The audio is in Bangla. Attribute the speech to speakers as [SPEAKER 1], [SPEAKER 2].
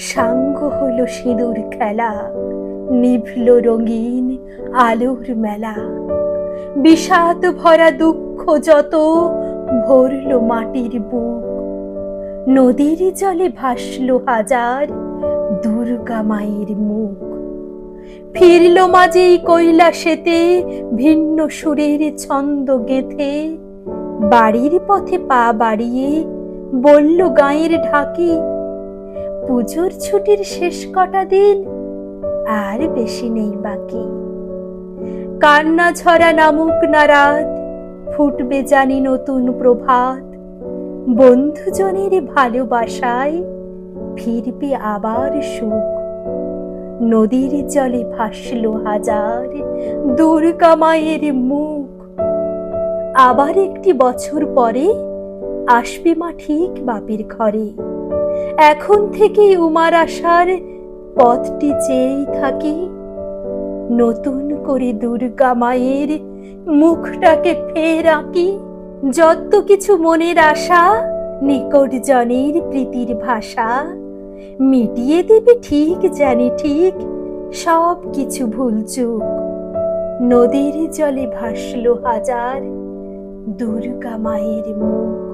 [SPEAKER 1] সাঙ্গ হলো সিঁদুর খেলা, নিভল রঙিন আলোর মেলা। বিষাদ ভরা দুঃখ যত ভরল মাটির বুক। নদীর জলে ভাসল হাজার দুর্গা মায়ের মুখ। ফিরল মাঝেই কৈলাসেতে ভিন্ন সুরের ছন্দ গেথে। বাড়ির পথে পা বাড়িয়ে বলল গায়ের ঢাকি পুজোর ছুটির শেষ কটা দিন আর বেশি নেই বাকি। কান্না ঝরা নামুক না রাত ফুটবে জানি নতুন প্রভাত। বন্ধুজনের ভালোবাসায় ফিরবে আবার সুখ। নদীর জলে ভাসলো হাজার দুর্গা মায়ের মুখ। আবার একটি বছর পরে আসবে মা ঠিক বাপের ঘরে। এখন থেকেই উমার আসার পথটি চেয়েই থাকি। নতুন করে দুর্গা মায়ের মুখটাকে ফের আঁকি। যত কিছু মনের আশা, নিকট জনের প্রীতির ভাষা। মিটিয়ে দেবে ঠিক জানি ঠিক সব কিছু ভুল চুক। নদীর জলে ভাসলো হাজার দুর্গা মায়ের মুখ।